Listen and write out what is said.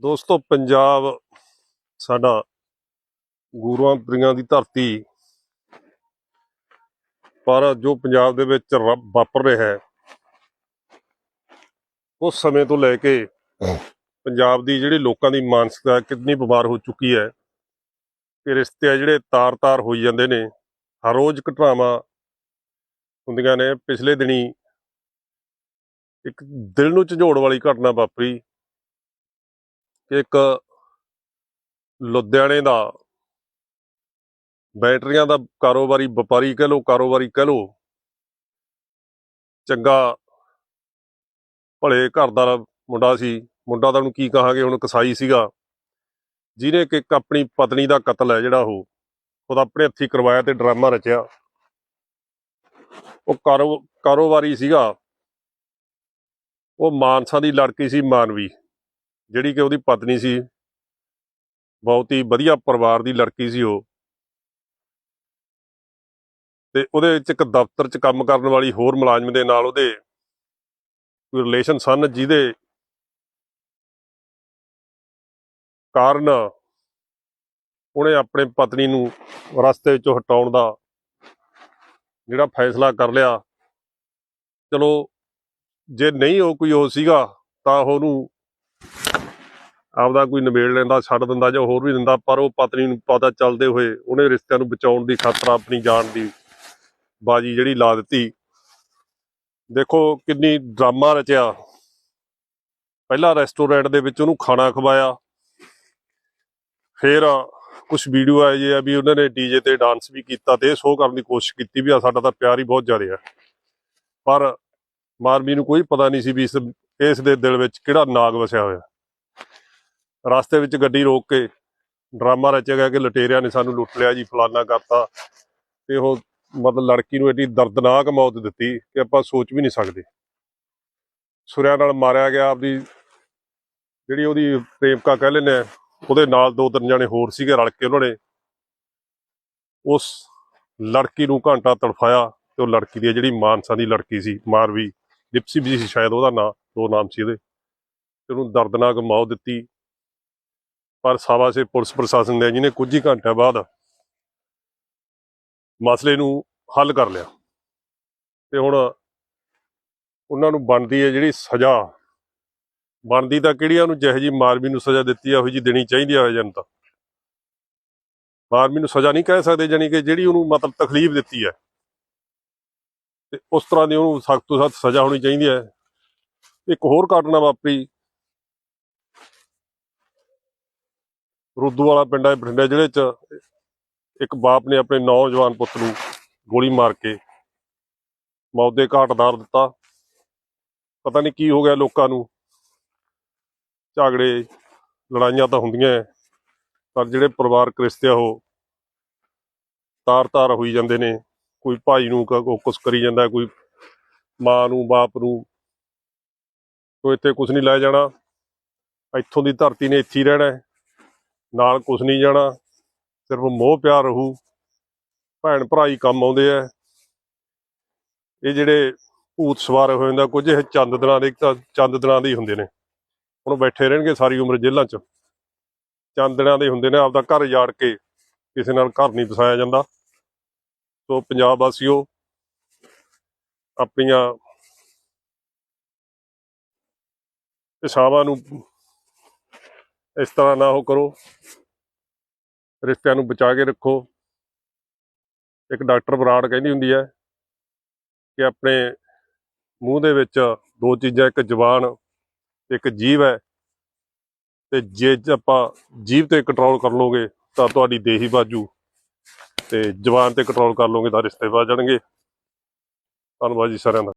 ਦੋਸਤੋ, ਪੰਜਾਬ ਸਾਡਾ ਗੁਰੂਆਂ ਪੀਰਾਂ ਦੀ ਧਰਤੀ। ਪਰ ਜੋ ਪੰਜਾਬ ਦੇ ਵਿੱਚ ਰ- ਵਾਪਰ ਰਿਹਾ ਹੈ, ਉਸ ਸਮੇਂ ਤੋਂ ਲੈ ਕੇ ਪੰਜਾਬ ਦੀ ਜਿਹੜੀ ਲੋਕਾਂ ਦੀ ਮਾਨਸਿਕਤਾ ਕਿੰਨੀ ਬਿਮਾਰ ਹੋ ਚੁੱਕੀ ਹੈ। ਕਿ ਰਿਸ਼ਤੇ ਆ ਜਿਹੜੇ ਤਾਰ-ਤਾਰ ਹੋਈ ਜਾਂਦੇ ਨੇ। ਹਰ ਰੋਜ਼ ਘਟਨਾਵਾਂ ਹੁੰਦੀਆਂ ਨੇ। ਪਿਛਲੇ ਦਿਨੀ ਇੱਕ ਦਿਲ ਨੂੰ ਝੰਜੋੜ ਵਾਲੀ ਘਟਨਾ ਵਾਪਰੀ। ਇੱਕ ਲੁਧਿਆਣੇ ਦਾ ਬੈਟਰੀਆਂ ਦਾ ਕਾਰੋਬਾਰੀ, ਵਪਾਰੀ ਕਹਿ ਲੋ ਕਾਰੋਬਾਰੀ ਕਹਿ ਲੋ ਚੰਗਾ ਭਲੇ ਘਰ ਦਾ ਮੁੰਡਾ ਸੀ। ਮੁੰਡਾ ਤਾਂ ਉਹਨੂੰ ਕੀ ਕਹਾਂਗੇ? ਹੁਣ ਕਸਾਈ ਸੀਗਾ। ਜਿਹਨੇ ਕਿ ਇੱਕ ਆਪਣੀ ਪਤਨੀ ਦਾ ਕਤਲ ਹੈ ਜਿਹੜਾ ਉਹ ਉਹਦਾ ਆਪਣੇ ਹੱਥੀ ਕਰਵਾਇਆ ਤੇ ਡਰਾਮਾ ਰਚਿਆ। ਉਹ ਕਾਰੋ, ਕਾਰੋਬਾਰੀ ਸੀਗਾ। ਉਹ ਮਾਨਸਾ ਦੀ ਲੜਕੀ ਸੀ, ਮਾਨਵੀ। ਜਿਹੜੀ ਕਿ ਉਹਦੀ ਪਤਨੀ ਸੀ, ਬਹੁਤ ਹੀ ਵਧੀਆ ਪਰਿਵਾਰ ਦੀ ਲੜਕੀ ਸੀ ਉਹ। ਤੇ ਉਹਦੇ ਵਿੱਚ ਇੱਕ ਦਫ਼ਤਰ 'ਚ ਕੰਮ ਕਰਨ ਵਾਲੀ ਹੋਰ ਮੁਲਾਜ਼ਮ ਦੇ ਨਾਲ ਉਹਦੇ ਕੋਈ ਰਿਲੇਸ਼ਨ ਸਨ ਜਿਹਦੇ ਕਾਰਨ ਉਹਨੇ ਆਪਣੇ ਪਤਨੀ ਨੂੰ ਰਸਤੇ ਵਿੱਚੋਂ ਹਟਾਉਣ ਦਾ ਜਿਹੜਾ ਫੈਸਲਾ ਕਰ ਲਿਆ। ਚਲੋ, ਜੇ ਨਹੀਂ ਉਹ ਕੋਈ ਉਹ ਸੀਗਾ ਤਾਂ ਉਹਨੂੰ ਆਪਦਾ ਕੋਈ ਨਿਬੇੜ ਲੈਂਦਾ, ਛੱਡ ਦਿੰਦਾ ਜਾਂ ਹੋਰ ਵੀ ਦਿੰਦਾ, ਪਰ ਉਹ ਪਤਨੀ ਨੂੰ ਪਤਾ ਚੱਲਦੇ ਹੋਏ ਉਹਨੇ ਰਿਸ਼ਤਿਆਂ ਨੂੰ ਬਚਾਉਣ ਦੀ ਖਾਤਰ ਆਪਣੀ ਜਾਨ ਦੀ ਬਾਜੀ ਜਿਹੜੀ ਲਾ ਦਿੱਤੀ। ਦੇਖੋ ਕਿੰਨੀ ਡਰਾਮਾ ਰਚਿਆ। ਪਹਿਲਾ ਰੈਸਟੋਰੈਂਟ ਦੇ ਵਿੱਚ ਉਹਨੂੰ ਖਾਣਾ ਖਵਾਇਆ। ਫਿਰ ਕੁਝ ਵੀਡੀਓ ਆਏ ਜੇ ਆ ਵੀ ਉਹਨਾਂ ਨੇ ਡੀਜੇ ਤੇ ਡਾਂਸ ਵੀ ਕੀਤਾ ਤੇ ਸ਼ੋਅ ਕਰਨ ਦੀ ਕੋਸ਼ਿਸ਼ ਕੀਤੀ ਵੀ ਆ ਸਾਡਾ ਤਾਂ ਪਿਆਰ ਹੀ ਬਹੁਤ ਜ਼ਿਆਦਾ ਹੈ ਪਰ ਮਾਰਮੀ ਨੂੰ ਕੋਈ ਪਤਾ ਨਹੀਂ ਸੀ ਵੀ ਇਸ ਇਸ ਦੇ ਦਿਲ ਵਿੱਚ ਕਿਹੜਾ ਨਾਗ ਵਸਿਆ ਹੋਇਆ। ਰਸਤੇ ਵਿੱਚ ਗੱਡੀ ਰੋਕ ਕੇ ਡਰਾਮਾ ਰਚਿਆ ਗਿਆ ਕਿ ਲਟੇਰਿਆਂ ਨੇ ਸਾਨੂੰ ਲੁੱਟ ਲਿਆ ਜੀ, ਫਲਾਨਾ ਕਰਤਾ। ਤੇ ਉਹ ਮਤਲਬ ਲੜਕੀ ਨੂੰ ਐਡੀ ਦਰਦਨਾਕ ਮੌਤ ਦਿੱਤੀ ਕਿ ਆਪਾਂ ਸੋਚ ਵੀ ਨਹੀਂ ਸਕਦੇ। ਸੁਰਿਆਂ ਨਾਲ ਮਾਰਿਆ ਗਿਆ ਆਪਦੀ ਜਿਹੜੀ ਉਹਦੀ ਪ੍ਰੇਮਕਾ ਕਹਿ ਲੈਂਦੇ ਉਹਦੇ ਨਾਲ ਦੋ ਤਿੰਨ ਜਣੇ ਹੋਰ ਸੀਗੇ ਰਲ ਕੇ ਉਹਨਾਂ ਨੇ। ਉਸ ਲੜਕੀ ਨੂੰ ਘੰਟਾ ਤੜਫਾਇਆ ਤੇ ਉਹ ਲੜਕੀ ਦੀ ਜਿਹੜੀ ਮਾਨਸਾ ਦੀ ਲੜਕੀ ਸੀ, ਮਾਰਵੀ ਡਿਪਸੀ ਵੀ ਸੀ ਸ਼ਾਇਦ ਉਹਦਾ ਨਾਂ, ਦੋ ਨਾਮ ਸੀ ਉਹਦੇ। ਤੇ ਉਹਨੂੰ ਦਰਦਨਾਕ ਮੌਤ ਦਿੱਤੀ। ਪਰ ਸਾਵਾਸੇ ਪੁਲਿਸ ਪ੍ਰਸ਼ਾਸਨ ਦੇ ਜਿਹਨੇ ਕੁਝ ਹੀ ਘੰਟਿਆਂ ਬਾਅਦ ਮਸਲੇ ਨੂੰ ਹੱਲ ਕਰ ਲਿਆ। ਤੇ ਹੁਣ ਉਹਨਾਂ ਨੂੰ ਬਣਦੀ ਹੈ ਜਿਹੜੀ ਸਜ਼ਾ। ਬਣਦੀ ਤਾਂ ਕਿਹੜੀ ਆ ਉਹਨੂੰ ਜਿਹੋ ਜੀ ਮਾਰਮੀ ਨੂੰ ਸਜ਼ਾ ਦਿੱਤੀ ਆ, ਉਹੀ ਜੀ ਦੇਣੀ ਚਾਹੀਦੀ ਆ ਜਨਤਾ। ਮਾਰਮੀ ਨੂੰ ਸਜ਼ਾ ਨਹੀਂ ਕਹਿ ਸਕਦੇ ਜਾਨੀ ਕਿ ਜਿਹੜੀ ਉਹਨੂੰ ਮਤਲਬ ਤਕਲੀਫ ਦਿੱਤੀ ਹੈ। ਤੇ ਉਸ ਤਰ੍ਹਾਂ ਦੀ ਉਹਨੂੰ ਸਖਤ ਤੋਂ ਸਖਤ ਸਜ਼ਾ ਹੋਣੀ ਚਾਹੀਦੀ ਹੈ। ਇੱਕ ਹੋਰ ਘਟਨਾ ਵਾਪਰੀ। ਰੁੱਦੂ ਵਾਲਾ ਪਿੰਡ ਹੈ ਬਠਿੰਡਾ ਜ਼ਿਲ੍ਹੇ 'ਚ। ਇੱਕ ਬਾਪ ਨੇ ਆਪਣੇ ਨੌਜਵਾਨ ਪੁੱਤ ਨੂੰ ਗੋਲੀ ਮਾਰ ਕੇ ਮੌਤ ਦੇ ਘਾਟ ਧਾਰ ਦਿੱਤਾ। ਪਤਾ ਨਹੀਂ ਕੀ ਹੋ ਗਿਆ ਲੋਕਾਂ ਨੂੰ। ਝਗੜੇ ਲੜਾਈਆਂ ਤਾਂ ਹੁੰਦੀਆਂ ਹੈ, ਪਰ ਜਿਹੜੇ ਪਰਿਵਾਰਕ ਰਿਸ਼ਤੇ ਆ ਉਹ ਤਾਰ-ਤਾਰ ਹੋਈ ਜਾਂਦੇ ਨੇ। ਕੋਈ ਭਾਈ ਨੂੰ ਕ- ਕੁਛ ਕਰੀ ਜਾਂਦਾ ਕੋਈ ਮਾਂ ਨੂੰ ਬਾਪ ਨੂੰ। ਤੋ ਇੱਥੇ ਕੁਝ ਨਹੀਂ ਲੈ ਜਾਣਾ। ਇੱਥੋਂ ਦੀ ਧਰਤੀ ਨੇ ਇੱਥੇ ਹੀ ਰਹਿਣਾ ਨਾਲ ਕੁਝ ਨਹੀਂ ਜਾਣਾ, ਸਿਰਫ ਮੋਹ ਪਿਆਰ ਰਹੂ। ਭੈਣ ਭਰਾ ਹੀ ਕੰਮ ਆਉਂਦੇ ਆ। ਇਹ ਜਿਹੜੇ ਭੂਤ ਸਵਾਰ ਹੋਏ ਹੁੰਦਾ ਕੁਝ ਇਹ ਚੰਦ ਦਿਨਾਂ ਦੇ ਚੰਦ ਦਿਨਾਂ ਦੇ ਹੀ ਹੁੰਦੇ ਨੇ। ਹੁਣ ਬੈਠੇ ਰਹਿਣਗੇ ਸਾਰੀ ਉਮਰ ਜੇਲ੍ਹਾਂ 'ਚ। ਚੰਦ ਦਿਨਾਂ ਦੇ ਹੁੰਦੇ ਨੇ, ਆਪਦਾ ਘਰ ਜਾੜ ਕੇ ਕਿਸੇ ਨਾਲ ਘਰ ਨਹੀਂ ਵਸਾਇਆ ਜਾਂਦਾ। ਸੋ ਪੰਜਾਬ ਵਾਸੀਓ, ਆਪਣੀਆਂ ਇਸ਼ਾਵਾਂ ਨੂੰ ਇਸ ਤਰ੍ਹਾਂ ਨਾ ਉਹ ਕਰੋ। ਰਿਸ਼ਤਿਆਂ ਨੂੰ ਬਚਾ ਕੇ ਰੱਖੋ। ਇੱਕ ਡਾਕਟਰ ਬਰਾੜ ਕਹਿੰਦੀ ਹੁੰਦੀ ਹੈ ਕਿ ਆਪਣੇ ਮੂੰਹ ਦੇ ਵਿੱਚ ਦੋ ਚੀਜ਼ਾਂ, ਇੱਕ ਜ਼ੁਬਾਨ, ਇੱਕ ਜੀਭ ਹੈ। ਤੇ ਜੇ ਆਪਾਂ ਜੀਭ ਤੇ ਕੰਟਰੋਲ ਕਰ ਲੋਗੇ ਤਾਂ ਤੁਹਾਡੀ ਦੇਹੀ ਬਾਜੂ ਤੇ ਜ਼ੁਬਾਨ ਤੇ ਕੰਟਰੋਲ ਕਰ ਲੋਗੇ ਤਾਂ ਰਿਸ਼ਤੇ ਵੱਜ ਜਾਣਗੇ। ਧੰਨਵਾਦ ਜੀ ਸਾਰਿਆਂ ਦਾ।